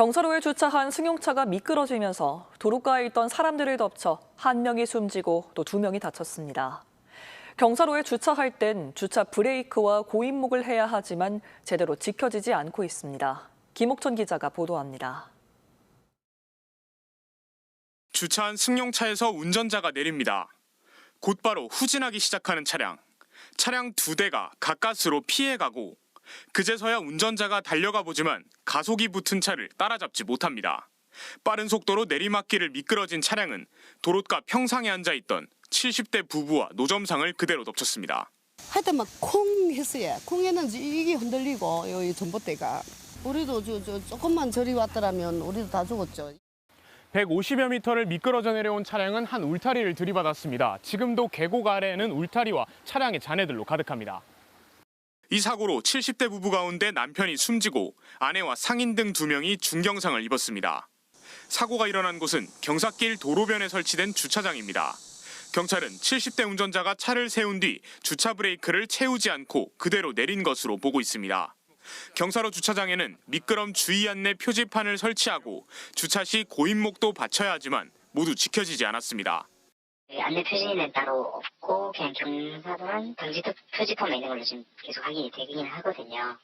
경사로에 주차한 승용차가 미끄러지면서 도로가에 있던 사람들을 덮쳐 한 명이 숨지고 또 두 명이 다쳤습니다. 경사로에 주차할 땐 주차 브레이크와 고인목을 해야 하지만 제대로 지켜지지 않고 있습니다. 김옥천 기자가 보도합니다. 주차한 승용차에서 운전자가 내립니다. 곧바로 후진하기 시작하는 차량. 차량 두 대가 가까스로 피해가고 그제서야 운전자가 달려가 보지만 가속이 붙은 차를 따라잡지 못합니다. 빠른 속도로 내리막길을 미끄러진 차량은 도로가 평상에 앉아 있던 70대 부부와 노점상을 그대로 덮쳤습니다. 하여튼 막 콩 했어요. 콩 했는지 이게 흔들리고 여기 전봇대가 우리도 저, 저 조금만 저리 왔더라면 우리도 다 죽었죠. 150여 미터를 미끄러져 내려온 차량은 한 울타리를 들이받았습니다. 지금도 계곡 아래에는 울타리와 차량의 잔해들로 가득합니다. 이 사고로 70대 부부 가운데 남편이 숨지고 아내와 상인 등 두 명이 중경상을 입었습니다. 사고가 일어난 곳은 경사길 도로변에 설치된 주차장입니다. 경찰은 70대 운전자가 차를 세운 뒤 주차 브레이크를 채우지 않고 그대로 내린 것으로 보고 있습니다. 경사로 주차장에는 미끄럼 주의 안내 표지판을 설치하고 주차 시 고인목도 받쳐야 하지만 모두 지켜지지 않았습니다. 네, 안내 표지는 따로 없고 그냥 경사도랑 방지 표지판만 있는 걸로 지금 계속 확인이 되긴 하거든요.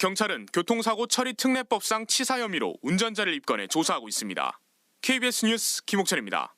경찰은 교통사고 처리 특례법상 치사 혐의로 운전자를 입건해 조사하고 있습니다. KBS 뉴스 김옥철입니다.